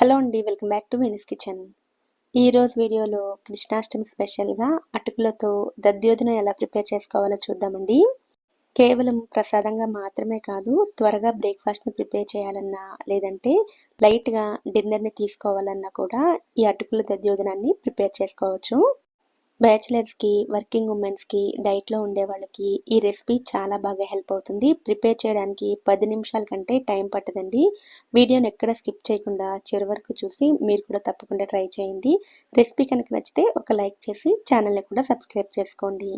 Hello అండి welcome back to Venice kitchen. ఈరోజు వీడియోలో కృష్ణాష్టమి స్పెషల్గా అటుకులతో దద్యోధనం ఎలా ప్రిపేర్ చేసుకోవాలో చూద్దామండి. కేవలం ప్రసాదంగా మాత్రమే కాదు త్వరగా బ్రేక్ఫాస్ట్ని ప్రిపేర్ చేయాలన్నా లేదంటే లైట్గా డిన్నర్ని తీసుకోవాలన్నా కూడా ఈ అటుకుల దద్యోధనాన్ని ప్రిపేర్ చేసుకోవచ్చు. బ్యాచిలర్స్కి వర్కింగ్ ఉమెన్స్కి డైట్లో ఉండే వాళ్ళకి ఈ రెసిపీ చాలా బాగా హెల్ప్ అవుతుంది. ప్రిపేర్ చేయడానికి పది నిమిషాల కంటే టైం పట్టదండి. వీడియోని ఎక్కడ స్కిప్ చేయకుండా చివరి వరకు చూసి మీరు కూడా తప్పకుండా ట్రై చేయండి. రెసిపీ కనుక నచ్చితే ఒక లైక్ చేసి ఛానల్ని కూడా సబ్స్క్రైబ్ చేసుకోండి.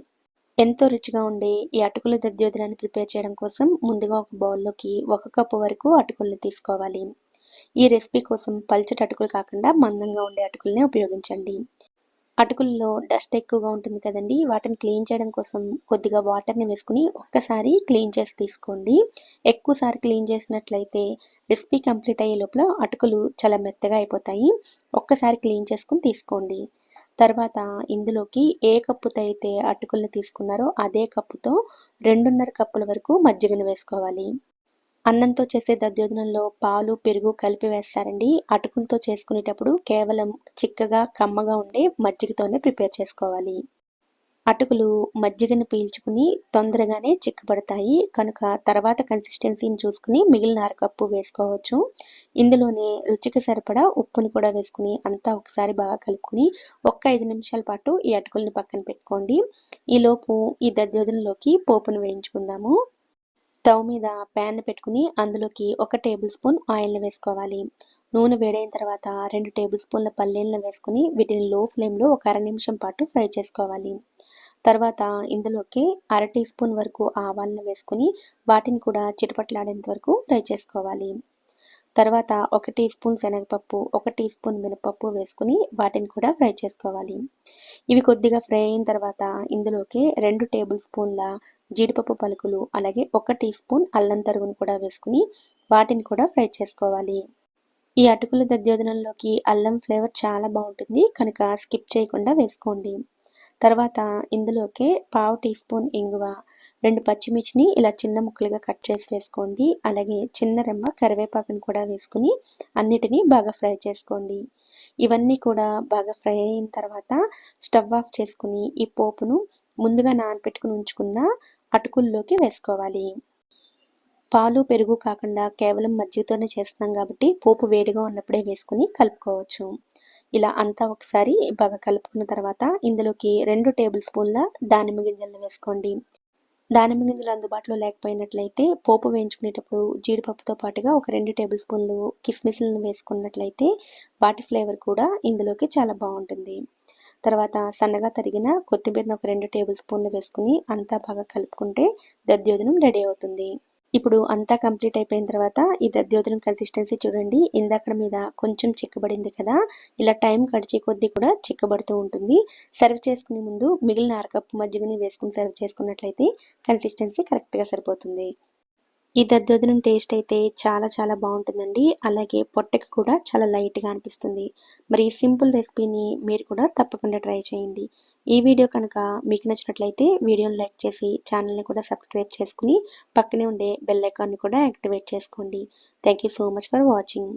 ఎంతో రుచిగా ఉండే ఈ అటుకుల దద్యోదనాన్ని ప్రిపేర్ చేయడం కోసం ముందుగా ఒక బౌల్లోకి ఒక కప్పు వరకు అటుకుల్ని తీసుకోవాలి. ఈ రెసిపీ కోసం పల్చటి అటుకులు కాకుండా మందంగా ఉండే అటుకుల్నే ఉపయోగించండి. అటుకుల్లో డస్ట్ ఎక్కువగా ఉంటుంది కదండి వాటిని క్లీన్ చేయడం కోసం కొద్దిగా వాటర్ని వేసుకుని ఒక్కసారి క్లీన్ చేసి తీసుకోండి. ఎక్కువసారి క్లీన్ చేసినట్లయితే రెసిపీ కంప్లీట్ అయ్యే లోపల అటుకులు చాలా మెత్తగా అయిపోతాయి. ఒక్కసారి క్లీన్ చేసుకుని తీసుకోండి. తర్వాత ఇందులోకి ఏ కప్పుతో అయితే అటుకులను తీసుకున్నారో అదే కప్పుతో రెండున్నర కప్పుల వరకు మజ్జిగను వేసుకోవాలి. అన్నంతో చేసే దద్యోజనంలో పాలు పెరుగు కలిపి వేస్తారండి. అటుకులతో చేసుకునేటప్పుడు కేవలం చిక్కగా కమ్మగా ఉండే మజ్జిగతోనే ప్రిపేర్ చేసుకోవాలి. అటుకులు మజ్జిగను పీల్చుకుని తొందరగానే చిక్కబడతాయి. కనుక తర్వాత కన్సిస్టెన్సీని చూసుకుని మిగిలిన అరకప్పు వేసుకోవచ్చు. ఇందులోనే రుచికి సరిపడా ఉప్పుని కూడా వేసుకుని అంతా ఒకసారి బాగా కలుపుకుని ఒక్క ఐదు నిమిషాల పాటు ఈ అటుకుల్ని పక్కన పెట్టుకోండి. ఈలోపు ఈ దద్యోజనంలోకి పోపును వేయించుకుందాము. స్టవ్ మీద ప్యాన్ పెట్టుకుని అందులోకి ఒక టేబుల్ స్పూన్ ఆయిల్ని వేసుకోవాలి. నూనె వేడైన తర్వాత రెండు టేబుల్ స్పూన్ల పల్లీలను వేసుకుని వీటిని లో ఫ్లేమ్లో ఒక అర నిమిషం పాటు ఫ్రై చేసుకోవాలి. తర్వాత ఇందులోకి అర టీ స్పూన్ వరకు ఆవాలను వేసుకుని వాటిని కూడా చిటపట్లాడేంత వరకు ఫ్రై చేసుకోవాలి. తర్వాత ఒక టీ స్పూన్ శనగపప్పు ఒక టీ స్పూన్ మినపప్పు వేసుకుని వాటిని కూడా ఫ్రై చేసుకోవాలి. ఇవి కొద్దిగా ఫ్రై అయిన తర్వాత ఇందులోకి రెండు టేబుల్ స్పూన్ల జీడిపప్పు పలుకులు అలాగే ఒక టీ స్పూన్ అల్లం తరుగును కూడా వేసుకుని వాటిని కూడా ఫ్రై చేసుకోవాలి. ఈ అటుకుల దద్యోజనంలోకి అల్లం ఫ్లేవర్ చాలా బాగుంటుంది కనుక స్కిప్ చేయకుండా వేసుకోండి. తర్వాత ఇందులోకి పావు టీ స్పూన్ ఇంగువ రెండు పచ్చిమిర్చిని ఇలా చిన్న ముక్కలుగా కట్ చేసి వేసుకోండి. అలాగే చిన్న రెమ్మ కరివేపాకుని కూడా వేసుకుని అన్నిటినీ బాగా ఫ్రై చేసుకోండి. ఇవన్నీ కూడా బాగా ఫ్రై అయిన తర్వాత స్టవ్ ఆఫ్ చేసుకుని ఈ పోపును ముందుగా నానపెట్టుకుని ఉంచుకున్న అటుకుల్లోకి వేసుకోవాలి. పాలు పెరుగు కాకుండా కేవలం మజ్జిగతోనే చేస్తున్నాం కాబట్టి పోపు వేడిగా ఉన్నప్పుడే వేసుకుని కలుపుకోవచ్చు. ఇలా అంతా ఒకసారి బాగా కలుపుకున్న తర్వాత ఇందులోకి రెండు టేబుల్ స్పూన్ల దానిమ్మ గింజలను వేసుకోండి. దానిమ్మ గింజలు అందుబాటులో లేకపోయినట్లయితే పోపు వేయించుకునేటప్పుడు జీడిపప్పుతో పాటుగా ఒక రెండు టేబుల్ స్పూన్లు కిస్మిస్లను వేసుకున్నట్లయితే వాటి ఫ్లేవర్ కూడా ఇందులోకి చాలా బాగుంటుంది. తర్వాత సన్నగా తరిగిన కొత్తిమీరను ఒక రెండు టేబుల్ స్పూన్లు వేసుకుని అంతా బాగా కలుపుకుంటే దద్యోజనం రెడీ అవుతుంది. ఇప్పుడు అంతా కంప్లీట్ అయిపోయిన తర్వాత ఈ దద్యోదనం కన్సిస్టెన్సీ చూడండి. ఇందాక మీద కొంచెం చిక్కబడింది కదా? ఇలా టైం గడిచే కొద్దీ కూడా చిక్కబడుతూ ఉంటుంది. సర్వ్ చేసుకునే ముందు మిగిలిన అరకప్పు మజ్జిగని వేసుకుని సర్వ్ చేసుకున్నట్లయితే కన్సిస్టెన్సీ కరెక్ట్గా సరిపోతుంది. ఈ దద్దోజనం టేస్ట్ అయితే చాలా చాలా బాగుంటుందండి. అలాగే పొట్టకి కూడా చాలా లైట్గా అనిపిస్తుంది. మరి ఈ సింపుల్ రెసిపీని మీరు కూడా తప్పకుండా ట్రై చేయండి. ఈ వీడియో కనుక మీకు నచ్చినట్లయితే వీడియోని లైక్ చేసి ఛానల్ని కూడా సబ్స్క్రైబ్ చేసుకుని పక్కనే ఉండే బెల్ ఐకాన్ని కూడా యాక్టివేట్ చేసుకోండి. Thank so much for watching.